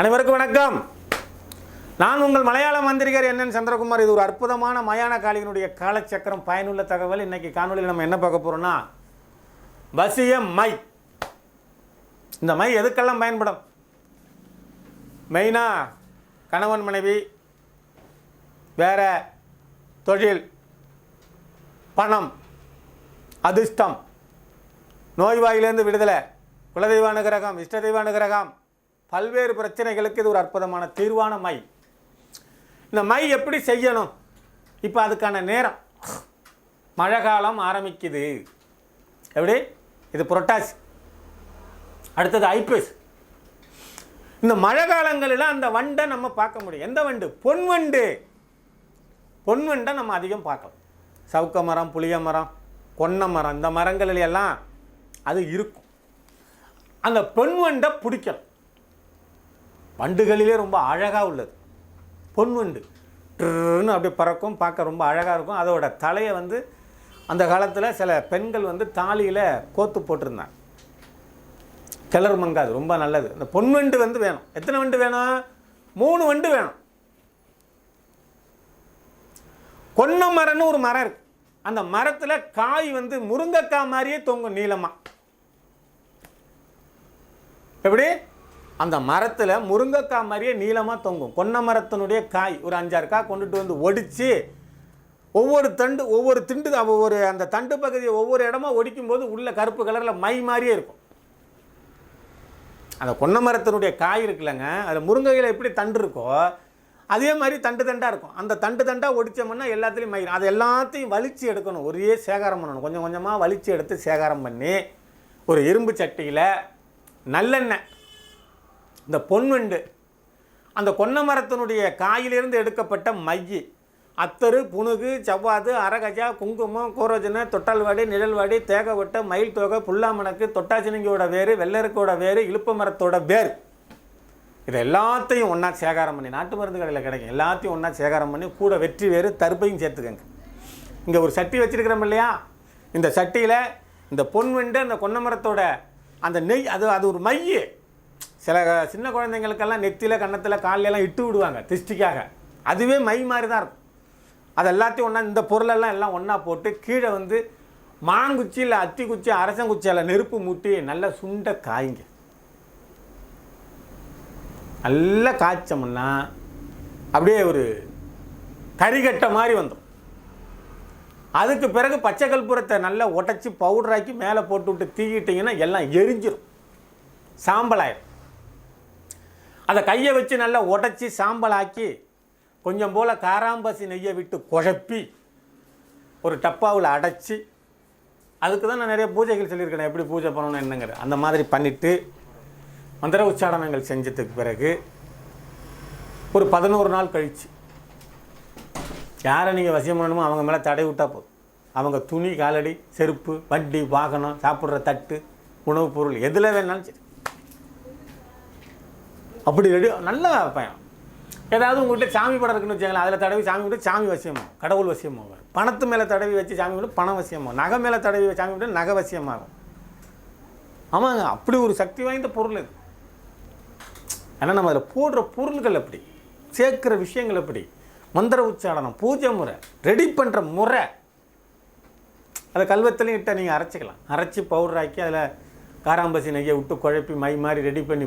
அனைவருக்கும் வணக்கம். நான் உங்கள் மலையாள மந்திரிகர் என்னன் சந்திரகுமார். இது ஒரு அற்புதமான மயான காளியினுடைய காலச்சக்கரம் பயனுள்ள தகவல். இன்னைக்கு காணொலியில் நம்ம என்ன பார்க்க போறோம்னா வசிய மை. இந்த மை எதுக்கெல்லாம் பயன்படும்? மெயினாக கணவன் மனைவி வேற தொழில் பணம் அதிர்ஷ்டம் நோய்வாயிலேருந்து விடுதலை குலதெய்வ அனுகிரகம் இஷ்ட தெய்வ அனுகிரகம் பல்வேறு பிரச்சனைகளுக்கு இது ஒரு அற்புதமான தீர்வான மை. இந்த மை எப்படி செய்யணும்? இப்போ அதுக்கான நேரம். மழை காலம் ஆரம்பிக்குது. எப்படி? இது புரட்டாசி. அடுத்தது ஐபிஎஸ் இந்த மழை காலங்களில் அந்த வண்டை நம்ம பார்க்க முடியும். எந்த வண்டு? பொன் வண்டு. பொன் வண்டை நம்ம அதிகம் பார்க்கலாம். சவுக்க மரம் புளிய மரம் கொன்னை மரம் இந்த மரங்களில் எல்லாம் அது இருக்கும். அந்த பொன் வண்டை பிடிக்கணும். வண்டுகளிலே ரொம்ப அழகாக உள்ளது. பொன் வண்டு. ட்ருன்னு அப்படியே பறக்கும் பார்க்க ரொம்ப அழகாக இருக்கும். அதோட தலையை வந்து அந்த காலத்தில் சில பெண்கள் வந்து தாலியில் கோத்து போட்டிருந்தாங்க. கிளறு மங்காது ரொம்ப நல்லது. இந்த பொன் வண்டு வந்து வேணும். எத்தனை வண்டு வேணும்? மூணு வண்டு வேணும். கொன்ன மரம்னு ஒரு மரம் இருக்கு. அந்த மரத்தில் காய் வந்து முருங்கைக்காய் மாதிரியே தொங்கும் நீளமாக எப்படி? அந்த மரத்தில் முருங்கைக்காய் மாதிரியே நீளமாக தொங்கும். கொன்னை மரத்தினுடைய காய் ஒரு அஞ்சாறு காய் கொண்டுட்டு வந்து ஒடித்து ஒவ்வொரு தண்டு ஒவ்வொரு திண்டு ஒவ்வொரு அந்த தண்டு பகுதியை ஒவ்வொரு இடமா ஒடிக்கும் போது உள்ள கருப்பு கலரில் மை மாதிரியே இருக்கும். அந்த கொன்னை மரத்தினுடைய காய் இருக்குல்லங்க அதில் முருங்கையில் எப்படி தண்டு இருக்கோ அதே மாதிரி தண்டு தண்டாக இருக்கும். அந்த தண்டு தண்டாக ஒடித்தோம்னா எல்லாத்துலேயும் மயிரும் அது எல்லாத்தையும் வலிச்சு எடுக்கணும். ஒரே சேகாரம் பண்ணணும். கொஞ்சம் கொஞ்சமாக வலிச்சு எடுத்து சேகாரம் பண்ணி ஒரு இரும்பு சட்டியில் நல்லெண்ணெய் இந்த பொன்வெண்டு. அந்த கொன்ன மரத்தினுடைய காயிலிருந்து எடுக்கப்பட்ட மையி. அத்தரு புணுகு செவ்வாது அரகஜா குங்குமம் கோரோஜனை தொட்டால்வாடி நிழல்வாடி தேகவட்ட மயில் தொகை புல்லாமணக்கு தொட்டாச்சினிங்கியோட வேறு வெள்ளருக்கோட வேறு இழுப்ப மரத்தோட வேர் இது எல்லாத்தையும் ஒன்றா சேகாரம் பண்ணி நாட்டு மருந்து கடையில் கிடைக்கும். எல்லாத்தையும் ஒன்றா சேகாரம் பண்ணி கூட வெற்றி வேறு தருப்பையும் சேர்த்துக்கங்க. இங்கே ஒரு சட்டி வச்சுருக்கிறோம் இல்லையா? இந்த சட்டியில் இந்த பொன் வெண்டு அந்த கொன்ன மரத்தோட அந்த நெய் அது அது ஒரு மைய. சில சின்ன குழந்தைங்களுக்கெல்லாம் நெத்தியில் கன்னத்தில் காலிலெல்லாம் இட்டு விடுவாங்க திருஷ்டிக்காக. அதுவே மை மாதிரி தான் இருக்கும். அது எல்லாத்தையும் ஒன்றா இந்த பொருளெல்லாம் எல்லாம் ஒன்றா போட்டு கீழே வந்து மாங்குச்சி இல்லை அத்தி குச்சி அரசங்குச்சியில் நெருப்பு மூட்டி நல்லா சுண்ட காய்ங்க. நல்லா காய்ச்சோம்னா அப்படியே ஒரு கறிகட்டை மாதிரி வந்துடும் அதுக்கு பிறகு பச்சை கற்பூரத்தை நல்லா உடச்சி பவுடராக்கி மேலே போட்டு விட்டு தீக்கிட்டிங்கன்னா எல்லாம் எரிஞ்சிடும் சாம்பலாயிடும் அதை கையை வச்சு நல்லா உடச்சி சாம்பலாக்கி கொஞ்சம் போல் காராம்பசி நெய்யை விட்டு குழப்பி ஒரு டப்பாவில் அடைச்சி அதுக்கு தான் நான் நிறைய பூஜைகள் சொல்லியிருக்கேன் எப்படி பூஜை பண்ணணும் என்னங்கிற. அந்த மாதிரி பண்ணிவிட்டு மந்திர உச்சாடனங்கள் செஞ்சதுக்கு பிறகு ஒரு பதினோரு நாள் கழிச்சு யாரை நீங்கள் வசியம் பண்ணணுமோ அவங்க மேலே தடை விட்டால் போதும். அவங்க துணி காலடி செருப்பு வண்டி வாகனம் சாப்பிட்ற தட்டு உணவுப் பொருள் எதில் வேணாலும் சரி. அப்படி ரெடி நல்ல பயம். ஏதாவது உங்கள்கிட்ட சாமி படம் இருக்குன்னு வச்சுக்கலாம் அதில் தடவி சாமி விட்டு சாமி வசியமாகும் கடவுள் வசியமாகும் பணத்து மேலே தடவி வச்சு சாமி விட்டு பணம் வசியமாகும். நகை மேலே தடவி சாமி விட்டு நகை வசியமாகும். ஆமாங்க அப்படி ஒரு சக்தி வாய்ந்த பொருள் இது. ஏன்னா நம்ம அதில் போடுற பொருள்கள் எப்படி சேர்க்குற விஷயங்கள் எப்படி மந்திர உச்சாடனம் பூஜை முறை ரெடி பண்ணுற முறை. அதை கல்வத்திலையும் இட்ட நீங்கள் அரைச்சிக்கலாம். அரைச்சி பவுடர் ஆக்கி அதில் காராம்பசி நெய்யை விட்டு குழப்பி மை மாதிரி ரெடி பண்ணி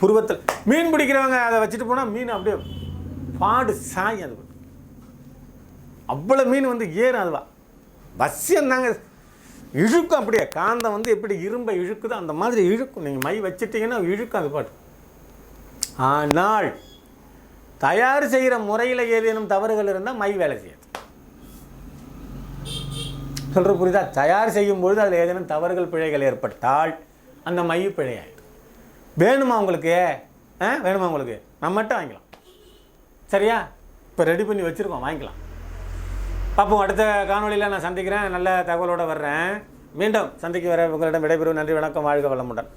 புருவத்தில். மீன் பிடிக்கிறவங்க அதை வச்சுட்டு போனால் மீன் அப்படியே பாடு சாய் அது. அவ்வளோ மீன் வந்து ஏறும் அதுவா. வசியம் தாங்க. இழுக்கும் அப்படியே. காந்தம் வந்து எப்படி இரும்பை இழுக்குதோ அந்த மாதிரி இழுக்கும். நீங்கள் மை வச்சிட்டிங்கன்னா இழுக்கும் அது பாட்டு. ஆனால் தயார் செய்கிற முறையில் ஏதேனும் தவறுகள் இருந்தால் மை வேலை செய்யாது. சொல்கிற புரியுதா? தயார் செய்யும் பொழுது அதில் ஏதேனும் தவறுகள் பிழைகள் ஏற்பட்டால் அந்த மை பிழையாயிடும். வேணுமா உங்களுக்கு? ஆ வேணுமா உங்களுக்கு? நம்மகிட்ட வாங்கிக்கலாம். சரியா? இப்போ ரெடி பண்ணி வச்சுருக்கோம் வாங்கிக்கலாம். பார்ப்போம் அடுத்த காணொளியில் நான் சந்திக்கிறேன். நல்ல தகவலோடு வர்றேன். மீண்டும் சந்திக்க வர உங்களிடம் விடைபெறும் நன்றி வணக்கம் வாழ்க வளமுடன்.